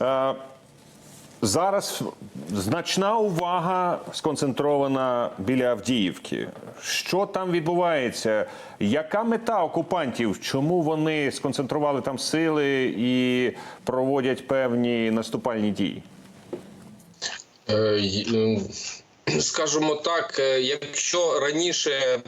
Е, Зараз значна увага сконцентрована біля Авдіївки. Що там відбувається? Яка мета окупантів? Чому вони сконцентрували там сили і проводять певні наступальні дії? Е, й- м, Скажімо так, е, якщо раніше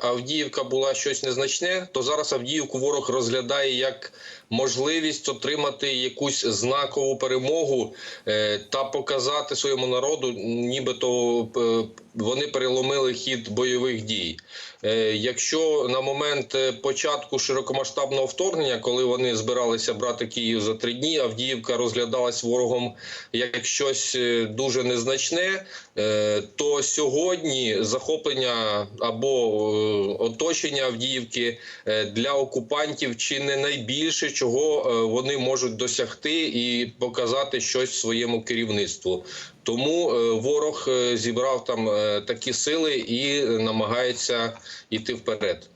Авдіївка була щось незначне, то зараз Авдіївку ворог розглядає як можливість отримати якусь знакову перемогу е, та показати своєму народу, нібито е, вони переломили хід бойових дій. Е, Якщо на момент е, початку широкомасштабного вторгнення, коли вони збиралися брати Київ за три дні, Авдіївка розглядалась ворогом як щось е, дуже незначне, е, то сьогодні захоплення або е, оточення Авдіївки е, для окупантів чи не найбільше, чого е, вони можуть досягти і показати щось своєму керівництву. Тому ворог зібрав там такі сили і намагається йти вперед.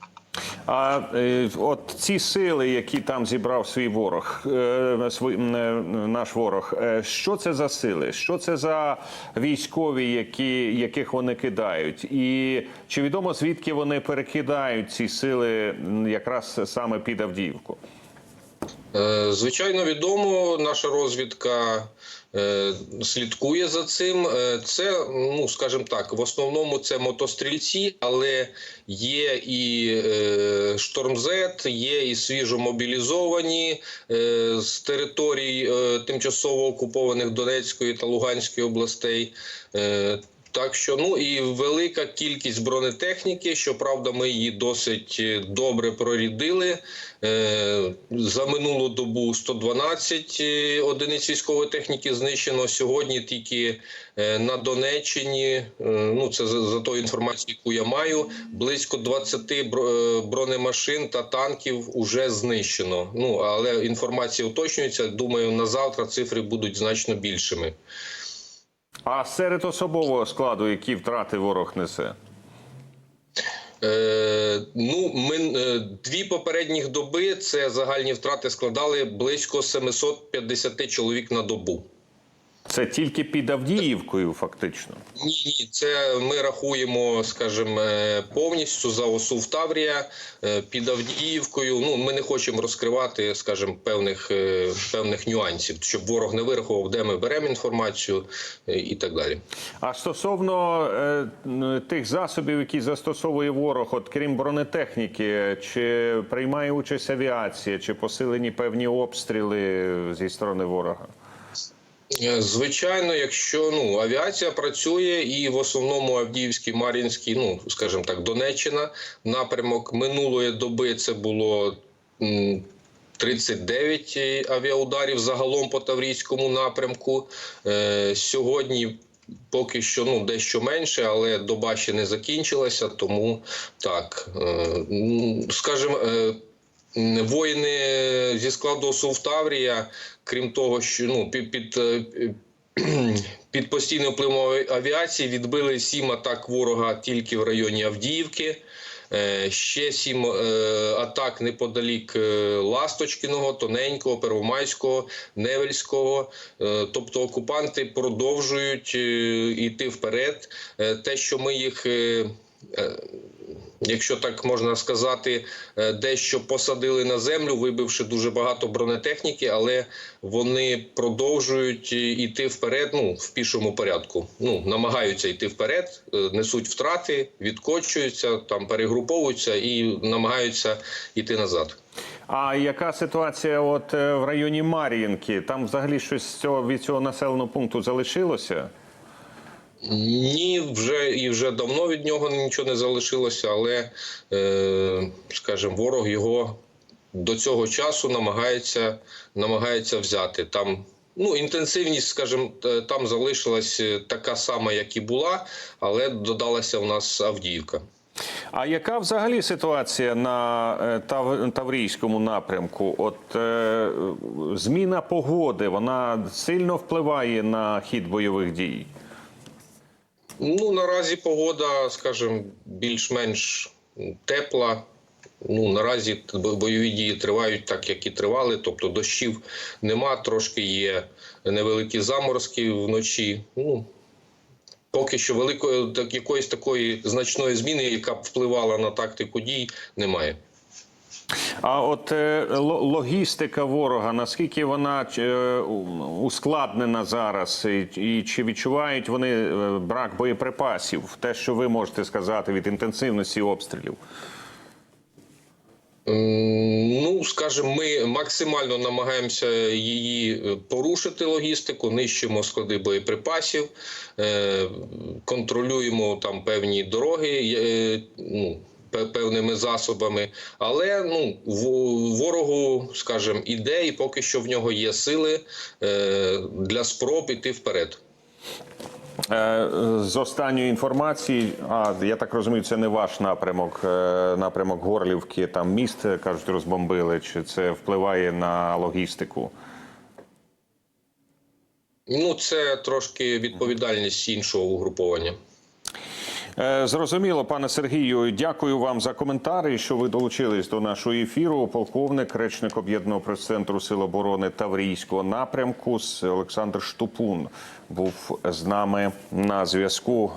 А е, от ці сили, які там зібрав свій ворог, е, е, наш ворог, що це за сили? Що це за військові, які, яких вони кидають? І чи відомо звідки вони перекидають ці сили якраз саме під Авдіївку? Звичайно, відомо, наша розвідка слідкує за цим. Е, Це, ну скажімо так, в основному це мотострільці, але є і е, штормзет, є і свіжо мобілізовані е, з територій е, тимчасово окупованих Донецької та Луганської областей. Так що ну і велика кількість бронетехніки. Щоправда, ми її досить е, добре прорідили. Е, За минулу добу 112 е, одиниць військової техніки знищено. Сьогодні тільки на Донеччині, ну це за, тою інформацією, яку я маю, близько 20 е, бронемашин та танків уже знищено. Ну але інформація уточнюється. Думаю, на завтра цифри будуть значно більшими. А серед особового складу, які втрати ворог несе? Е, ну, ми е, дві попередніх доби це загальні втрати складали близько 750 чоловік на добу. Це тільки під Авдіївкою, фактично. Ні, ні, це ми рахуємо, скажімо, е, повністю за ОСУ Таврія е, під Авдіївкою. Ну, ми не хочемо розкривати, скажімо, певних е, певних нюансів, щоб ворог не вирахував, де ми беремо інформацію і так далі. А стосовно тих засобів, які застосовує ворог, от крім бронетехніки, чи приймає участь авіація, чи посилені певні обстріли зі сторони ворога? Е, Звичайно, якщо ну авіація працює, і в основному Авдіївський, Мар'їнський, ну скажімо так, Донеччина напрямок минулої доби це було. 39 авіаударів загалом по Таврійському напрямку. Е, сьогодні поки що ну, дещо менше, але доба ще не закінчилася. Тому так, е, скажімо, е, воїни зі складу ОСУ крім того, що ну, під, під, е, під постійним впливом авіації відбили сім атак ворога тільки в районі Авдіївки. Е, Ще сім е, атак неподалік Ласточкіного, Тоненького, Первомайського, Невельського. Тобто окупанти продовжують йти вперед. Те, що ми їх. Якщо так можна сказати, е, дещо посадили на землю, вибивши дуже багато бронетехніки, але вони продовжують йти вперед. Ну в пішому порядку. Ну намагаються йти вперед, е, несуть втрати, відкочуються, там перегруповуються і намагаються йти назад. А яка ситуація от е, в районі Мар'їнки? Там взагалі щось з цього від цього населеного пункту залишилося? Ні, вже і вже давно від нього нічого не залишилося, але, е, скажімо, ворог його до цього часу намагається, намагається взяти. Там ну, інтенсивність, скажімо, е, там залишилась е, така сама, як і була, але додалася у нас Авдіївка. А яка взагалі ситуація на е, Таврійському напрямку? От е, зміна погоди вона сильно впливає на хід бойових дій? Ну, наразі погода, скажімо, більш-менш тепла. Ну наразі бойові дії тривають так, як і тривали. Тобто дощів нема, трошки є невеликі заморозки вночі. Ну поки що великої так, якоїсь такої значної зміни, яка б впливала на тактику дій, немає. А от е, логістика ворога, наскільки вона е, ускладнена зараз, і, чи відчувають вони е, брак боєприпасів? Те, що ви можете сказати від інтенсивності обстрілів? Ну, скажімо, ми максимально намагаємося її порушити логістику, нищимо склади боєприпасів, контролюємо там певні дороги. Ну, Певними засобами, але ну ворогу, скажімо, іде, і поки що в нього є сили е, для спроб іти вперед. Е, З останньої інформації, а я так розумію, це не ваш напрямок, е, напрямок Горлівки. Там міст кажуть, розбомбили. Чи це впливає на логістику? Ну, це трошки відповідальність іншого угруповання. Е, Зрозуміло, пане Сергію. Дякую вам за коментарі, що ви долучились до нашого ефіру. Полковник, речник об'єднаного прес-центру Сил оборони Таврійського напрямку Олександр Штупун був з нами на зв'язку.